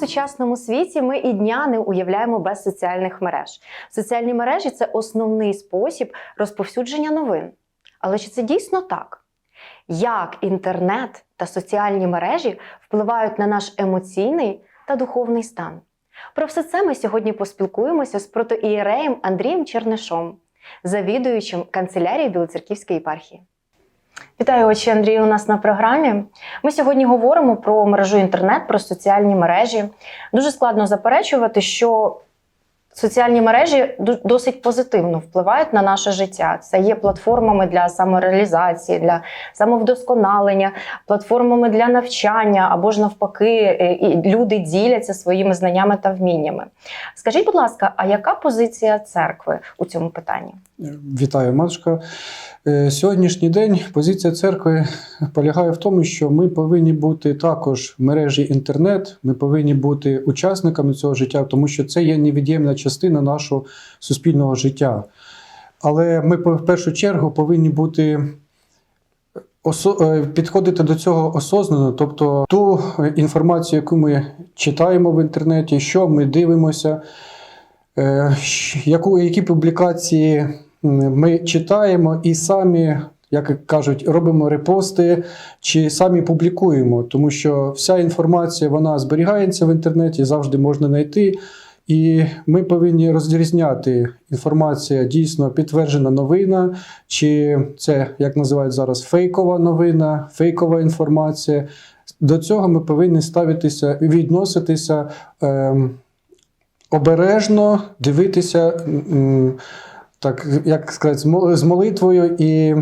В сучасному світі ми і дня не уявляємо без соціальних мереж. Соціальні мережі це основний спосіб розповсюдження новин. Але чи це дійсно так? Як інтернет та соціальні мережі впливають на наш емоційний та духовний стан? Про все це ми сьогодні поспілкуємося з протоієреєм Андрієм Чернишом, завідуючим канцелярії Білоцерківської єпархії. Вітаю, отче Андрію, у нас на програмі. Ми сьогодні говоримо про мережу інтернет, про соціальні мережі. Дуже складно заперечувати, що соціальні мережі досить позитивно впливають на наше життя. Це є платформами для самореалізації, для самовдосконалення, платформами для навчання або ж навпаки, е, і люди діляться своїми знаннями та вміннями. Скажіть, будь ласка, а яка позиція церкви у цьому питанні? Вітаю, матушка. Е, Сьогоднішній день позиція церкви полягає в тому, що ми повинні бути також в мережі інтернет, ми повинні бути учасниками цього життя, тому що це є невід'ємна частина нашого суспільного життя. Але ми в першу чергу повинні бути е, підходити до цього осознано, тобто ту е, інформацію, яку ми читаємо в інтернеті, що ми дивимося, е, які публікації ми читаємо і самі, як кажуть, робимо репости чи самі публікуємо, тому що вся інформація вона зберігається в інтернеті, завжди можна знайти. І ми повинні розрізняти інформація дійсно підтверджена новина, чи це як називають зараз фейкова новина, фейкова інформація. До цього ми повинні ставитися відноситися ем, обережно, дивитися, м, так як сказати, з молитвою і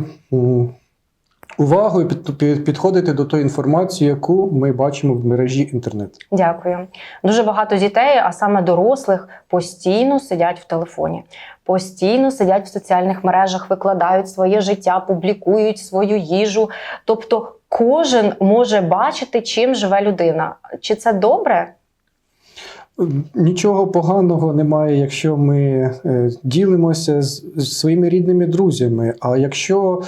увагою під- під- підходити до тої інформації, яку ми бачимо в мережі інтернет. Дякую. Дуже багато дітей, а саме дорослих, постійно сидять в телефоні, постійно сидять в соціальних мережах, викладають своє життя, публікують свою їжу. Тобто кожен може бачити, чим живе людина. Чи це добре? Нічого поганого немає, якщо ми е, ділимося з, своїми рідними друзями. А якщо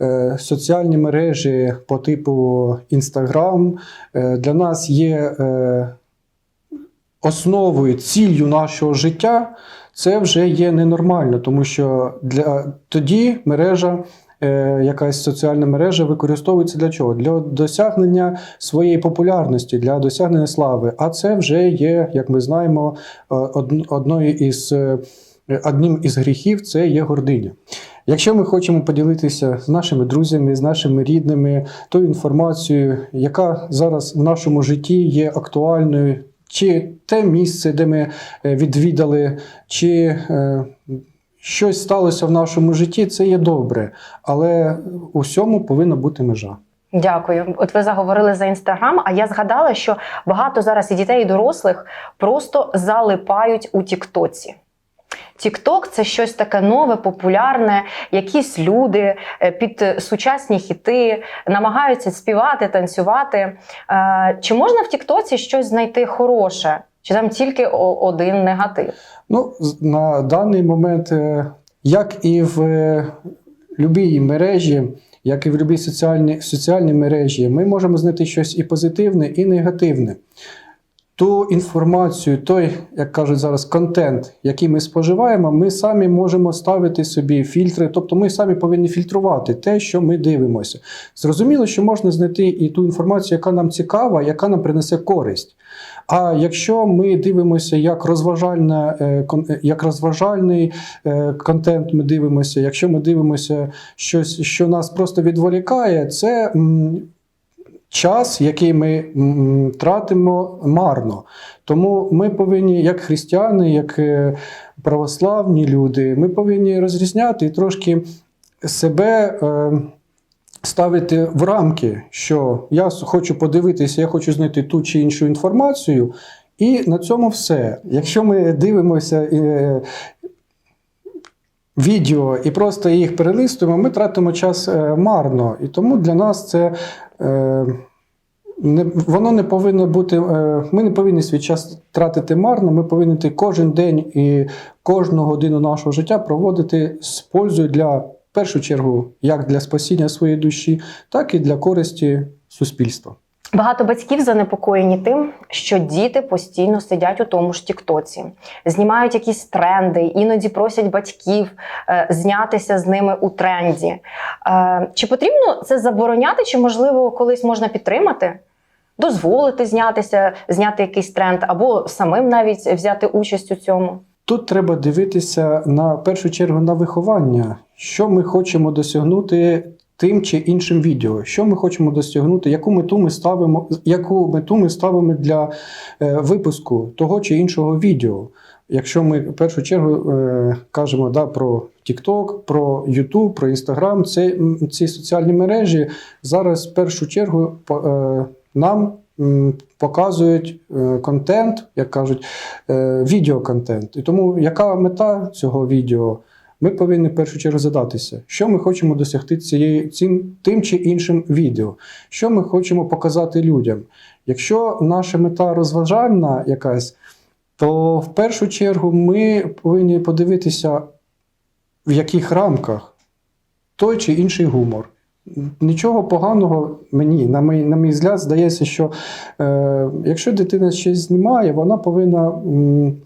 е, соціальні мережі по типу Інстаграм е, для нас є основою, ціллю нашого життя, це вже є ненормально, тому що для тоді мережа. Е, Якась соціальна мережа використовується для чого? Для досягнення своєї популярності, для досягнення слави. А це вже є, як ми знаємо, е, одною із е, одним із гріхів це є гординя. Якщо ми хочемо поділитися з нашими друзями, з нашими рідними, тою інформацією, яка зараз в нашому житті є актуальною, чи те місце, де ми відвідали, чи щось сталося в нашому житті, це є добре, але у всьому повинна бути межа. Дякую. От ви заговорили за інстаграм. А я згадала, що багато зараз і дітей, і дорослих просто залипають у Тіктоці. Тікток це щось таке нове, популярне. Якісь люди е, під сучасні хіти намагаються співати, танцювати. Е, Чи можна в Тіктоці щось знайти хороше? Чи там тільки один негатив? Ну, на даний момент, е, як і в е, будь-якій мережі, як і в будь-якій соціальній, соціальній мережі, ми можемо знайти щось і позитивне, і негативне. Ту інформацію, той, як кажуть зараз, контент, який ми споживаємо, ми самі можемо ставити собі фільтри, тобто ми самі повинні фільтрувати те, що ми дивимося. Зрозуміло, що можна знайти і ту інформацію, яка нам цікава, яка нам принесе користь. А якщо ми дивимося як розважальна, е, е, як розважальний е, контент, ми дивимося, якщо ми дивимося щось, що нас просто відволікає, це час, який ми тратимо марно. Тому ми повинні, як християни, як православні люди, ми повинні розрізняти трошки себе. Ставити в рамки, що я хочу подивитися, я хочу знайти ту чи іншу інформацію, і на цьому все. Якщо ми дивимося е, відео і просто їх перелистуємо, ми тратимо час е, марно. І тому для нас це е, не, воно не повинно бути. Ми не повинні свій час тратити марно. Ми повинні кожен день і кожну годину нашого життя проводити з пользою для першу чергу як для спасіння своєї душі, так і для користі суспільства. Багато батьків занепокоєні тим, що діти постійно сидять у тому ж Тіктоці, знімають якісь тренди, іноді просять батьків е, знятися з ними у тренді. Е, чи потрібно це забороняти, чи можливо колись можна підтримати? Дозволити знятися, зняти якийсь тренд, або самим навіть взяти участь у цьому. Тут треба дивитися на першу чергу на виховання, що ми хочемо досягнути тим чи іншим відео, що ми хочемо досягнути, яку мету ми ставимо, яку мету ми ставимо для е, випуску того чи іншого відео. Якщо ми в першу чергу е, кажемо да, про TikTok, про YouTube, про Instagram, це, ці соціальні мережі зараз в першу чергу е, нам показують е, контент, як кажуть, е, відеоконтент. І тому яка мета цього відео? Ми повинні в першу чергу задатися, що ми хочемо досягти цією цим тим чи іншим відео, що ми хочемо показати людям. Якщо наша мета розважальна якась, то в першу чергу ми повинні подивитися, в яких рамках той чи інший гумор. Нічого поганого мені, на мій, на мій взгляд, здається, що е, якщо дитина щось знімає, вона повинна м,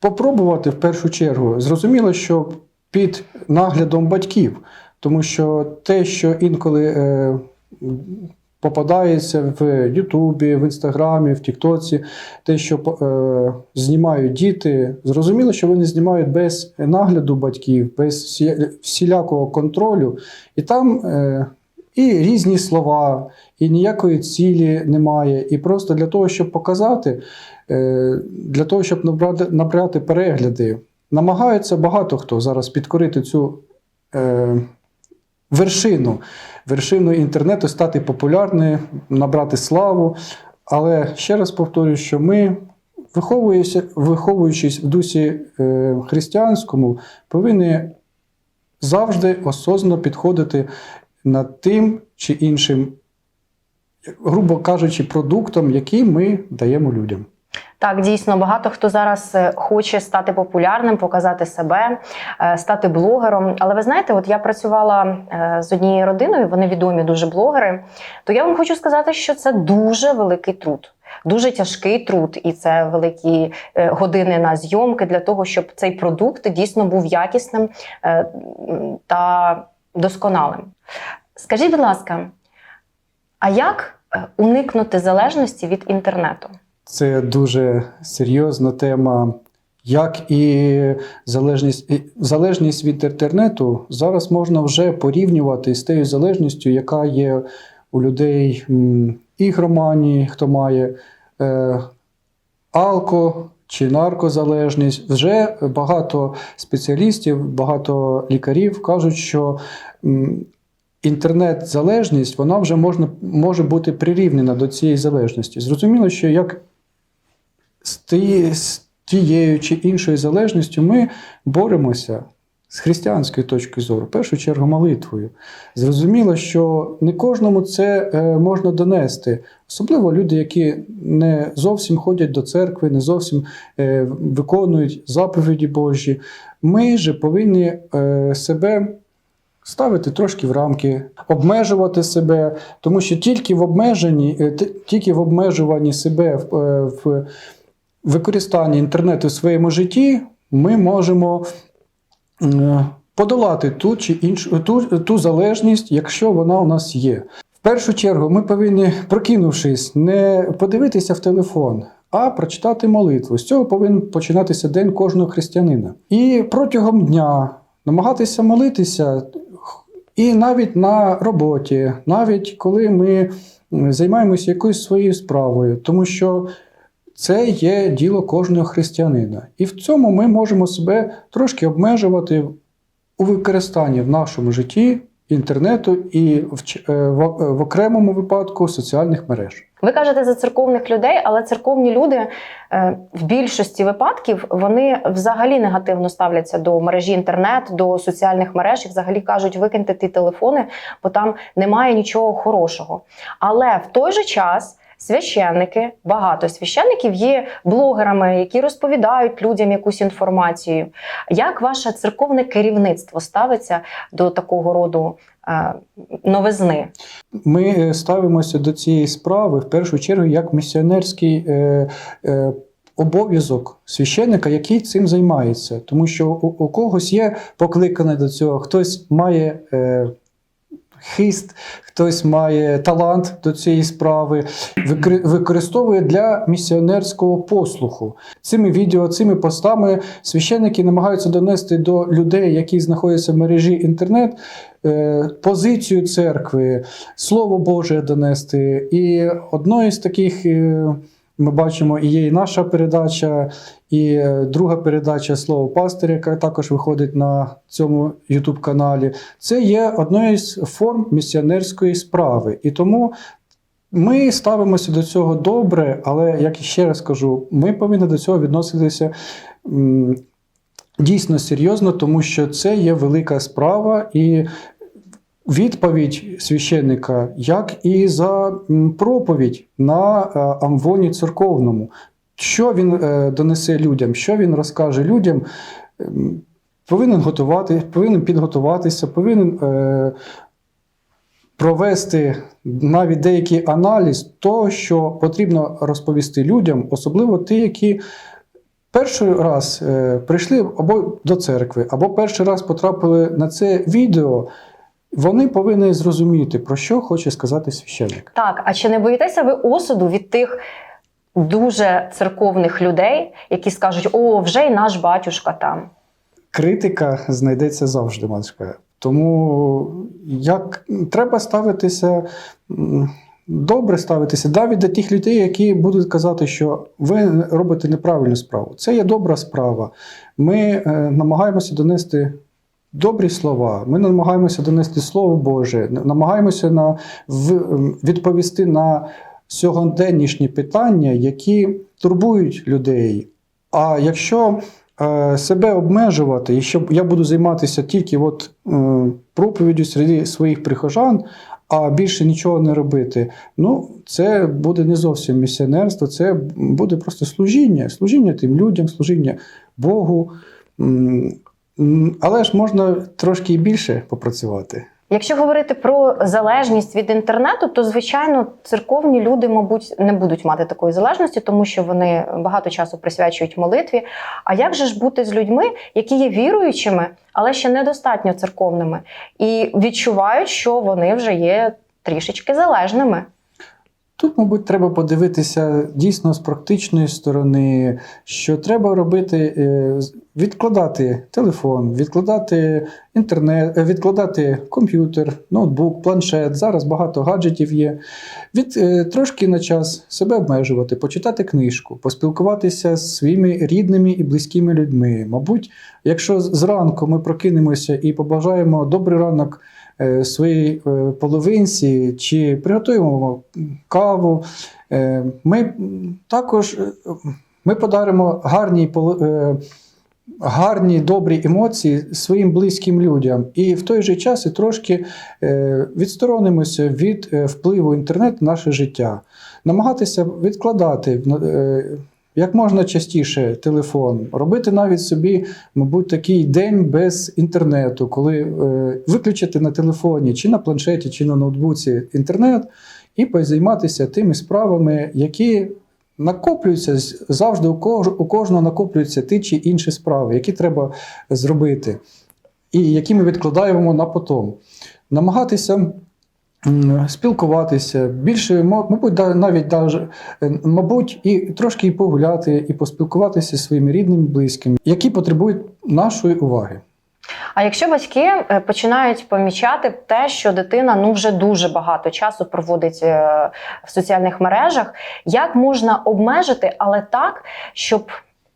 попробувати в першу чергу. Зрозуміло, що під наглядом батьків, тому що те, що інколи е, попадається в Ютубі, в Інстаграмі, в Тіктоці, те, що е, знімають діти, зрозуміло, що вони знімають без нагляду батьків, без всі- всілякого контролю, і там е, і різні слова, і ніякої цілі немає. І просто для того, щоб показати, е, для того, щоб набрати, набрати перегляди, намагаються багато хто зараз підкорити цю. Е, вершину, вершину інтернету, стати популярним, набрати славу. Але ще раз повторюю, що ми, виховуючись в дусі е, християнському, повинні завжди осознано підходити над тим чи іншим, грубо кажучи, продуктом, який ми даємо людям. Так, дійсно, багато хто зараз е, хоче стати популярним, показати себе, е, стати блогером. Але ви знаєте, от я працювала е, з однією родиною, вони відомі дуже блогери. То я вам хочу сказати, що це дуже великий труд. Дуже тяжкий труд, і це великі години на зйомки для того, щоб цей продукт дійсно був якісним та досконалим. Скажіть, будь ласка, а як уникнути залежності від інтернету? Це дуже серйозна тема. Як і залежність, залежність від інтернету зараз можна вже порівнювати з тією залежністю, яка є у людей ігроманії, хто має е, алко чи наркозалежність. Вже багато спеціалістів, багато лікарів кажуть, що інтернет-залежність вона вже можна, може бути прирівнена до цієї залежності. Зрозуміло, що як з, тією, чи іншою залежністю ми боремося з християнської точки зору, в першу чергу молитвою. Зрозуміло, що не кожному це е, можна донести, особливо люди, які не зовсім ходять до церкви, не зовсім е, виконують заповіді Божі. Ми же повинні е, себе. Ставити трошки в рамки, обмежувати себе, тому що тільки в обмеженні, тільки в обмежуванні себе в, в використанні інтернету в своєму житті ми можемо е, подолати ту чи іншу ту, ту залежність, якщо вона у нас є. В першу чергу, ми повинні, прокинувшись, не подивитися в телефон, а прочитати молитву. З цього повинен починатися день кожного християнина. І протягом дня намагатися молитися. І навіть на роботі, навіть коли ми займаємося якоюсь своєю справою, тому що це є діло кожного християнина. І в цьому ми можемо себе трошки обмежувати у використанні в нашому житті інтернету і в, е, в, в окремому випадку соціальних мереж. Ви кажете за церковних людей, але церковні люди е, в більшості випадків вони взагалі негативно ставляться до мережі інтернет, до соціальних мереж і взагалі кажуть, викиньте ті телефони, бо там немає нічого хорошого. Але в той же час священники, багато священників є блогерами, які розповідають людям якусь інформацію. Як ваше церковне керівництво ставиться до такого роду е, новизни? Ми е, ставимося до цієї справи в першу чергу як місіонерський е, обов'язок священника, який цим займається. Тому що у, у когось є покликане до цього, хтось має. Е, Хист, хтось має талант до цієї справи, використовує для місіонерського послуху. Цими відео, цими постами священники намагаються донести до людей, які знаходяться в мережі інтернет, е, позицію церкви, Слово Боже донести. І одною з таких е, ми бачимо, і є і наша передача, і е, друга передача Слово пастиря, яка також виходить на цьому youtube каналі Це є одною з форм місіонерської справи. І тому. Ми ставимося до цього добре, але як ще раз кажу, ми повинні до цього відноситися дійсно серйозно, тому що це є велика справа і відповідь священника, як і за проповідь на е, амвоні церковному. Що він е, донесе людям, що він розкаже людям, ем, повинен готувати, повинен підготуватися, повинен е, провести навіть деякий аналіз того, що потрібно розповісти людям, особливо ті, які перший раз прийшли або до церкви, або перший раз потрапили на це відео. Вони повинні зрозуміти, про що хоче сказати священник. Так, а чи не боїтеся ви осуду від тих дуже церковних людей, які скажуть: о, вже й наш батюшка там? Критика знайдеться завжди, матушка. Тому як треба ставитися добре ставитися навіть до тих людей, які будуть казати, що ви робите неправильну справу. Це є добра справа. Ми е, намагаємося донести. Добрі слова, ми намагаємося донести Слово Боже, намагаємося на, в, відповісти на сьогоденнішні питання, які турбують людей. А якщо е, себе обмежувати, і що я буду займатися тільки от, е, проповіддю серед своїх прихожан, а більше нічого не робити, ну це буде не зовсім місіонерство, це буде просто служіння, служіння тим людям, служіння Богу. Але ж можна трошки і більше попрацювати. Якщо говорити про залежність від інтернету, то звичайно церковні люди, мабуть, не будуть мати такої залежності, тому що вони багато часу присвячують молитві. А як же ж бути з людьми, які є віруючими, але ще недостатньо церковними, і відчувають, що вони вже є трішечки залежними? Тут, мабуть, треба подивитися дійсно з практичної сторони, що треба робити, е, відкладати телефон, відкладати інтернет, е, відкладати комп'ютер, ноутбук, планшет. Зараз багато гаджетів є. Від е, трошки на час себе обмежувати, почитати книжку, поспілкуватися з своїми рідними і близькими людьми. Мабуть, якщо зранку ми прокинемося і побажаємо добрий ранок своїй е, половинці, чи приготуємо каву, е, ми також е, ми подаримо гарні, е, гарні добрі емоції своїм близьким людям. І в той же час і трошки е, відсторонимося від е, впливу інтернету на наше життя. Намагатися відкладати е, як можна частіше телефон, робити навіть собі, мабуть, такий день без інтернету, коли е, виключити на телефоні, чи на планшеті, чи на ноутбуці інтернет, і позайматися тими справами, які накоплюються завжди у кож- у кожного накоплюються ті чи інші справи, які треба зробити, і які ми відкладаємо на потом. Намагатися. Спілкуватися більше, мабуть, навіть е, мабуть, і трошки і погуляти, і поспілкуватися зі своїми рідними, близькими, які потребують нашої уваги. А якщо батьки е, починають помічати те, що дитина ну вже дуже багато часу проводить е, в соціальних мережах, як можна обмежити, але так, щоб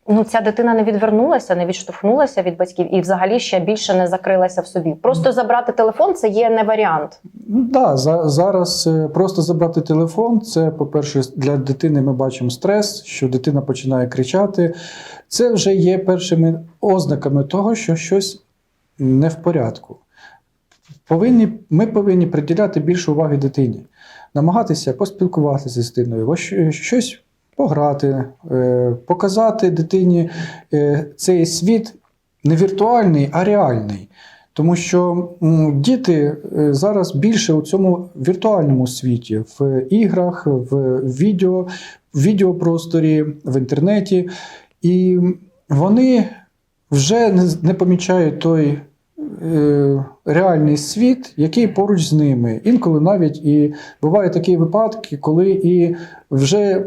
ну ця дитина не відвернулася, не відштовхнулася від батьків і взагалі ще більше не закрилася в собі? Просто забрати телефон це є не варіант. Ну, Да, за, зараз е, просто забрати телефон. Це, по-перше, для дитини ми бачимо стрес, що дитина починає кричати. Це вже є першими ознаками того, що щось не в порядку. повинні, ми повинні приділяти більше уваги дитині, намагатися поспілкуватися з дитиною, щось пограти, е, показати дитині е, цей світ не віртуальний, а реальний. Тому що діти е, зараз більше у цьому віртуальному світі, в іграх, в відео, в відеопросторі, в інтернеті. І вони вже не, помічають той реальний світ, який поруч з ними. Інколи навіть і бувають такі випадки, коли і вже е,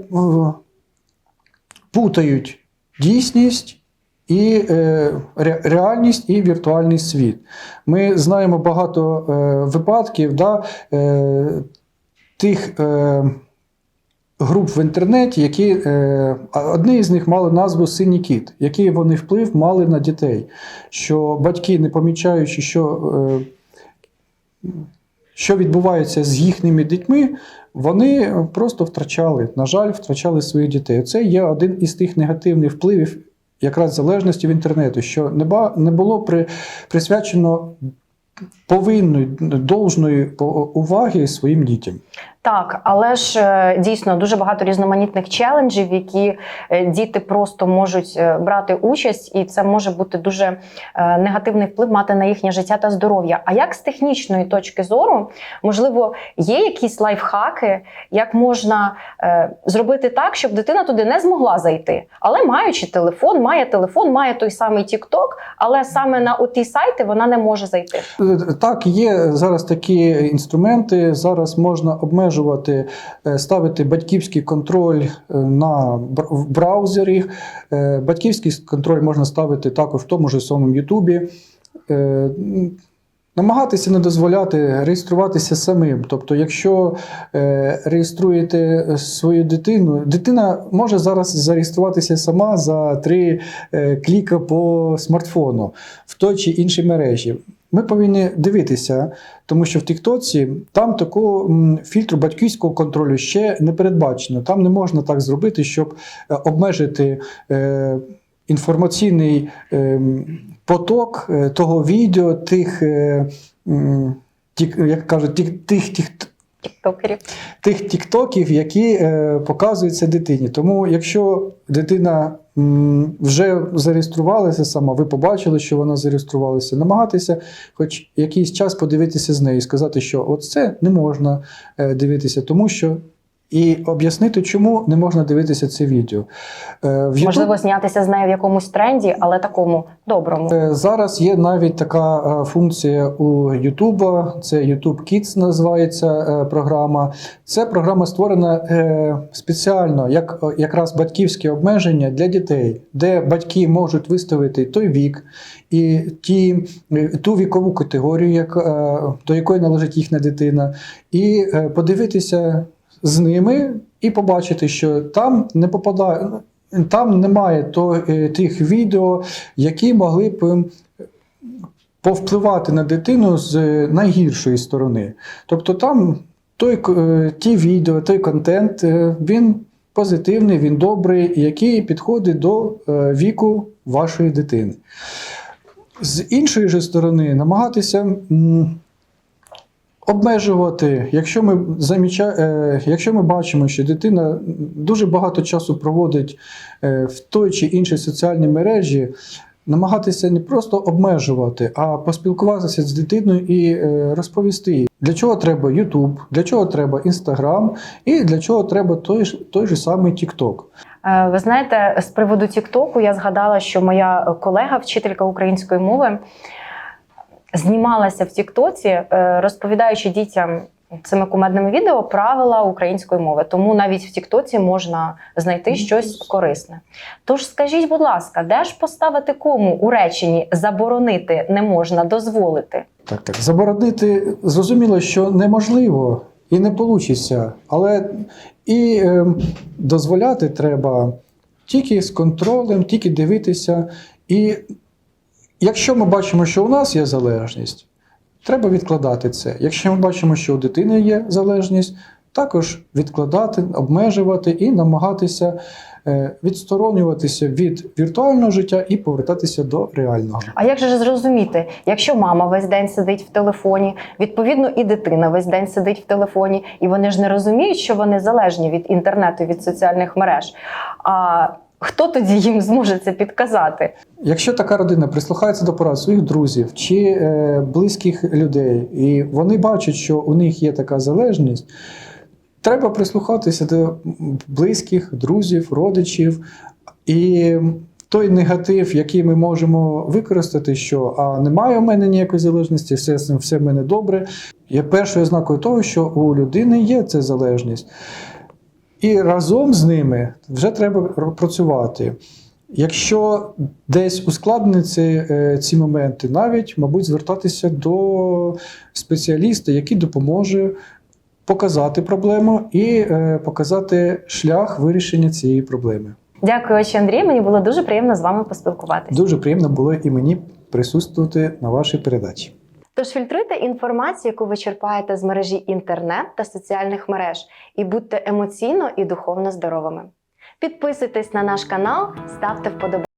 путають дійсність. І е, реальність і віртуальний світ. Ми знаємо багато е, випадків да, е, тих е, груп в інтернеті, які е, одні з них мали назву Синій кіт, який вони вплив мали на дітей. Що батьки, не помічаючи, що, е, що відбувається з їхніми дітьми, вони просто втрачали, на жаль, втрачали своїх дітей. Це є один із тих негативних впливів якраз залежності в інтернету, що не, було при, присвячено повинної, должної уваги своїм дітям. Так, але ж е, дійсно дуже багато різноманітних челенджів, які е, діти просто можуть е, брати участь, і це може бути дуже негативний вплив мати на їхнє життя та здоров'я. А як з технічної точки зору, можливо, є якісь лайфхаки, як можна зробити так, щоб дитина туди не змогла зайти, але маючи телефон, має телефон, має той самий TikTok, але саме на оті сайти вона не може зайти. Так, є зараз такі інструменти. Зараз можна обмежувати, е, ставити батьківський контроль е, на браузері. Е, Батьківський контроль можна ставити також в тому ж самому Ютубі. Намагатися не дозволяти реєструватися самим. Тобто, якщо е, реєструєте свою дитину, дитина може зараз зареєструватися сама за три е, кліка по смартфону в той чи іншій мережі. Ми повинні дивитися, тому що в Тіктоці там такого фільтру батьківського контролю ще не передбачено. Там не можна так зробити, щоб е, обмежити е, інформаційний е, поток того відео, тих, як кажуть, тих, тих, тих, Тіктокерів. тих тіктоків, які е, показуються дитині. Тому, якщо дитина вже зареєструвалася сама, ви побачили, що вона зареєструвалася, намагатися хоч якийсь час подивитися з нею і сказати, що от це не можна е, дивитися, тому що. І об'яснити, чому не можна дивитися це відео. Е, в Можливо, знятися з нею в якомусь тренді, але такому доброму. Е, Зараз є навіть така е, функція у YouTube, це YouTube Kids називається е, програма. Це програма створена е, спеціально як якраз батьківське обмеження для дітей, де батьки можуть виставити той вік і ті, ту вікову категорію, як, е, до якої належить їхня дитина, і е, подивитися з ними і побачити, що там не попадає. Там немає то, е, тих відео, які могли б ем, повпливати на дитину з е, найгіршої сторони. Тобто там той, е, ті відео, той контент, він позитивний, він добрий, який підходить до віку вашої дитини. З іншої ж сторони, намагатися. Обмежувати, якщо ми заміча... е, якщо ми бачимо, що дитина дуже багато часу проводить е, в той чи іншій соціальній мережі, намагатися не просто обмежувати, а поспілкуватися з дитиною і е, розповісти, для чого треба YouTube, для чого треба Instagram і для чого треба той, ж- той же самий TikTok. Ви знаєте, з приводу Тіктоку я згадала, що моя колега, вчителька української мови, знімалася в Тіктоці, е, розповідаючи дітям цими кумедними відео правила української мови. Тому навіть в Тіктоці можна знайти щось корисне. Тож скажіть, будь ласка, де ж поставити кому у реченні заборонити не можна дозволити? Так, так. Заборонити зрозуміло, що неможливо і не вийде, але і е, дозволяти треба тільки з контролем, тільки дивитися. І якщо ми бачимо, що у нас є залежність, треба відкладати це. Якщо ми бачимо, що у дитини є залежність, також відкладати, обмежувати і намагатися е, відсторонюватися від віртуального життя і повертатися до реального. А як же зрозуміти, якщо мама весь день сидить в телефоні, відповідно і дитина весь день сидить в телефоні, і вони ж не розуміють, що вони залежні від інтернету, від соціальних мереж. А хто тоді їм зможе це підказати? Якщо така родина прислухається до порад своїх друзів чи е, близьких людей, і вони бачать, що у них є така залежність, треба прислухатися до близьких, друзів, родичів. І той негатив, який ми можемо використати, що а немає у мене ніякої залежності, все, все в мене добре, є першою ознакою того, що у людини є ця залежність. І разом з ними вже треба працювати. Якщо десь ускладниться е, ці моменти, навіть, мабуть, звертатися до спеціаліста, який допоможе показати проблему і е, показати шлях вирішення цієї проблеми. Дякую, отче Андрій. Мені було дуже приємно з вами поспілкуватися. Дуже приємно було і мені присутствувати на вашій передачі. Тож фільтруйте інформацію, яку ви черпаєте з мережі інтернет та соціальних мереж, і будьте емоційно і духовно здоровими. Підписуйтесь на наш канал, ставте вподобайки.